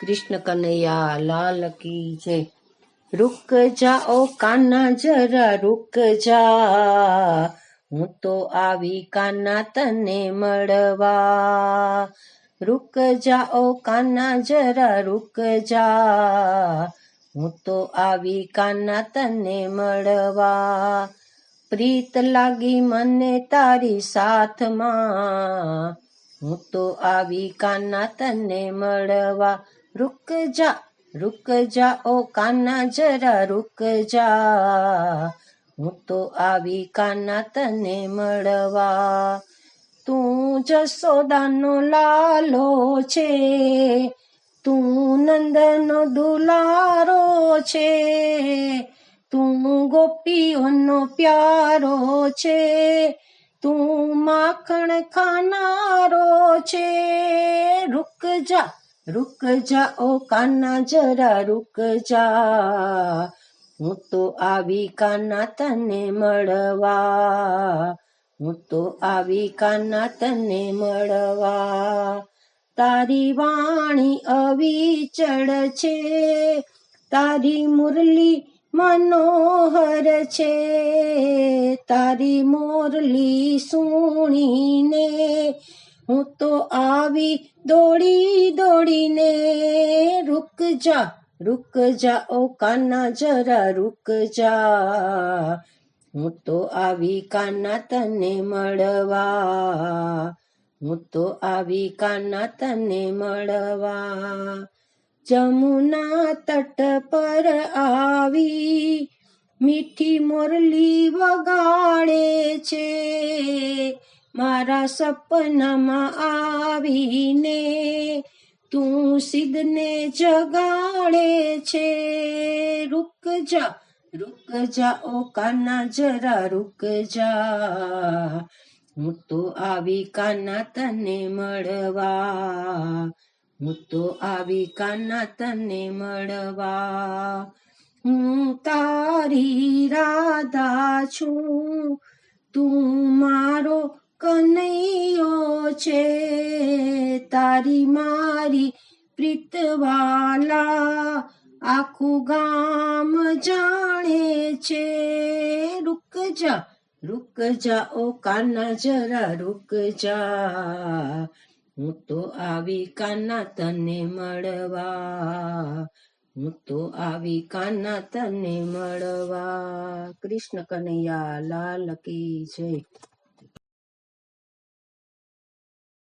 કૃષ્ણ કનૈયા, લાલ કી જય. રૂક જાઓ કાના જરા, રૂક જા. હું તો આવી કાના તને મળવા. રૂક જાઓ કાના જરા, રૂક જા. હું તો આવી કાના તને મળવા. પ્રીત લાગી મને તારી સાથમાં. હું તો આવી કાના તને મળવા. રૂક જા રૂક જા ઓ કાના જરા રૂક જા હું તો આવી કાના તને મળવા તું જસોદાનો લાલો છે તું નંદનો દુલારો છે તું ગોપીઓનો પ્યારો છે તું માખણ ખાનારો છે રૂક જા રૂક જાઓ કાના જરા રૂક જા હું તો આવી કાના તને મળવા હું તો આવી કાના તને મળવા તારી વાણી અવિચળ છે તારી મુરલી મનોહર છે તારી મોરલી સુણીને હું તો આવી દોડી દોડીને રૂક જા રૂક જા ઓ કાના જરા, રૂક જા. હું તો આવી કાના તને મળવા, હું તો આવી કાના તને મળવા. જમુના તટ પર આવી મીઠી મોરલી વગાડે છે મારા સપનામાં આવીને તું સિદ્ધને જગાડે છે. રૂક જા રૂક જા, ઓ કાના જરા, રૂક જા. હું તો આવી કાના તને મળવા, હું તો આવી કાના તને મળવા. હું તારી રાધા છું, તું છે તારી મારી પ્રીતવાલા આખું ગામ જાણે છે. રૂક જા રૂક જા, ઓ કાના જરા, રૂક જા. હું તો આવી કાના તને મળવા, હું તો આવી કાના તને મળવા. કૃષ્ણ કનૈયા, લાલ કી જય.